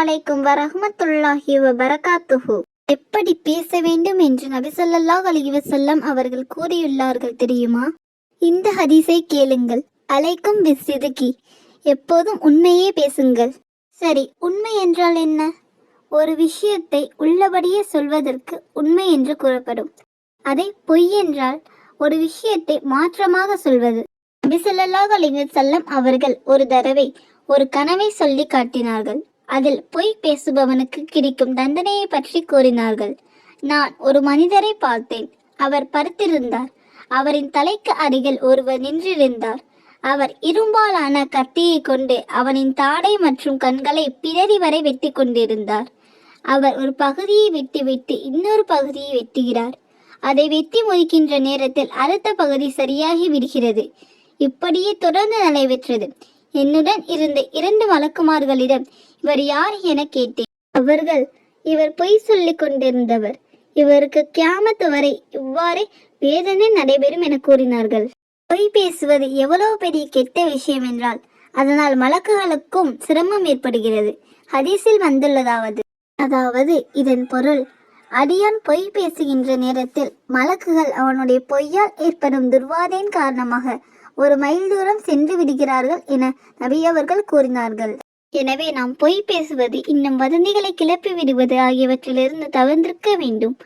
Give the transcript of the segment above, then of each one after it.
அலைக்கும் வரஹமத்துல்லாஹி வரகாத்துஹு எப்படி பேச வேண்டும் என்று நபி ஸல்லல்லாஹு அலைஹி அவர்கள் கூறியுள்ளார்கள் தெரியுமா? இந்த ஹதீஸை கேளுங்கள். அலைக்கும் விசிதுகி எப்போதும் உண்மையே பேசுங்கள். சரி உண்மை என்றால் என்ன? ஒரு விஷயத்தை உள்ளபடியே சொல்வதற்கு உண்மை என்று கூறப்படும். அதை பொய் என்றால் ஒரு விஷயத்தை மாற்றமாக சொல்வது. நபிசல்லாஹ் அலிவசல்லம் அவர்கள் ஒரு தடவை ஒரு கனவை சொல்லி காட்டினார்கள். அதில் பொய் பேசுபவனுக்கு கிடைக்கும் தண்டனையை பற்றி கூறினார்கள். நான் ஒரு மனிதரை பார்த்தேன். அவர் படுத்திருந்தார். அவரின் தலைக்கு அருகில் ஒருவர் நின்றிருந்தார். அவர் இரும்பாலான கத்தியை கொண்டு அவனின் தாடை மற்றும் கண்களை பிறரி வரை வெட்டி கொண்டிருந்தார். அவர் ஒரு பகுதியை வெட்டிவிட்டு இன்னொரு பகுதியை வெட்டுகிறார். அதை வெட்டி முடிக்கின்ற நேரத்தில் அடுத்த பகுதி சரியாகி விடுகிறது. இப்படியே தொடர்ந்து நடைபெற்றது. என்னுடன் இருந்த இரண்டு வழக்குமார்களிடம் இவர் யார் என கேட்டேன். அவர்கள் இவர் பொய் சொல்லிக் கொண்டிருந்தவர். இவருக்கு கியாமத்து வரை இவ்வாறே வேதனை நடைபெறும் என கூறினார்கள். பொய் பேசுவது எவ்வளவு பெரிய கெட்ட விஷயம் என்றால் அதனால் மலக்குகளுக்கும் சிரமம் ஏற்படுகிறது. ஹதீஸில் வந்துள்ளதாவது அதாவது இதன் பொருள் அடியான் பொய் பேசுகின்ற நேரத்தில் மலக்குகள் அவனுடைய பொய்யால் ஏற்படும் துர்வாதையின் காரணமாக ஒரு மைல் தூரம் சென்று விடுகிறார்கள் என நபி அவர்கள் கூறினார்கள். எனவே நாம் பொய் பேசுவது இன்னும் வதந்திகளை கிளப்பி விடுவது ஆகியவற்றிலிருந்து தவிர்த்திருக்க வேண்டும்.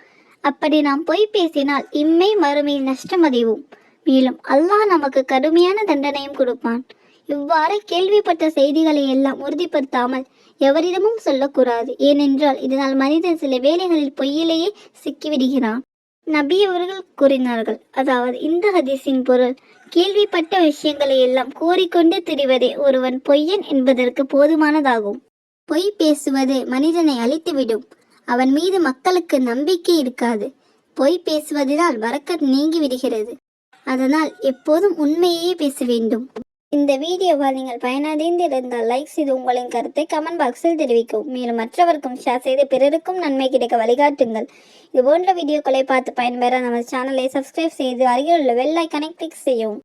அப்படி நாம் பொய் பேசினால் இம்மை மறுமையில் நஷ்டமடைவோம். மேலும் அல்லாஹ் நமக்கு கடுமையான தண்டனையும் கொடுப்பான். இவ்வாறு கேள்விப்பட்ட செய்திகளை எல்லாம் உறுதிப்படுத்தாமல் எவரிடமும் சொல்லக்கூடாது. ஏனென்றால் இதனால் மனிதன் சில வேளைகளில் பொய்யிலேயே சிக்கிவிடுகிறான். நபி அவர்கள் கூறினார்கள். அதாவது இந்த ஹதீஸின் பொருள் கேள்விப்பட்ட விஷயங்களை எல்லாம் கூறிக்கொண்டு திரிவதே ஒருவன் பொய்யன் என்பதற்கு போதுமானதாகும். பொய் பேசுவது மனிதனை அழித்துவிடும். அவன் மீது மக்களுக்கு நம்பிக்கை இருக்காது. பொய் பேசுவதனால் வரக்கத் நீங்கி விடுகிறது. அதனால் எப்போதும் உண்மையே பேச வேண்டும். இந்த வீடியோவால் நீங்கள் பயனடைந்து இருந்தால் லைக் செய்து உங்களின் கருத்தை கமெண்ட் பாக்ஸில் தெரிவிக்கவும். மேலும் மற்றவருக்கும் ஷேர் செய்து பிறருக்கும் நன்மை கிடைக்க வழிகாட்டுங்கள். இது போன்ற வீடியோக்களை பார்த்து பயன்பெற நமது சேனலை சப்ஸ்கிரைப் செய்து அருகில் உள்ள வெள்ளை ஐக்கனை கிளிக் செய்யவும்.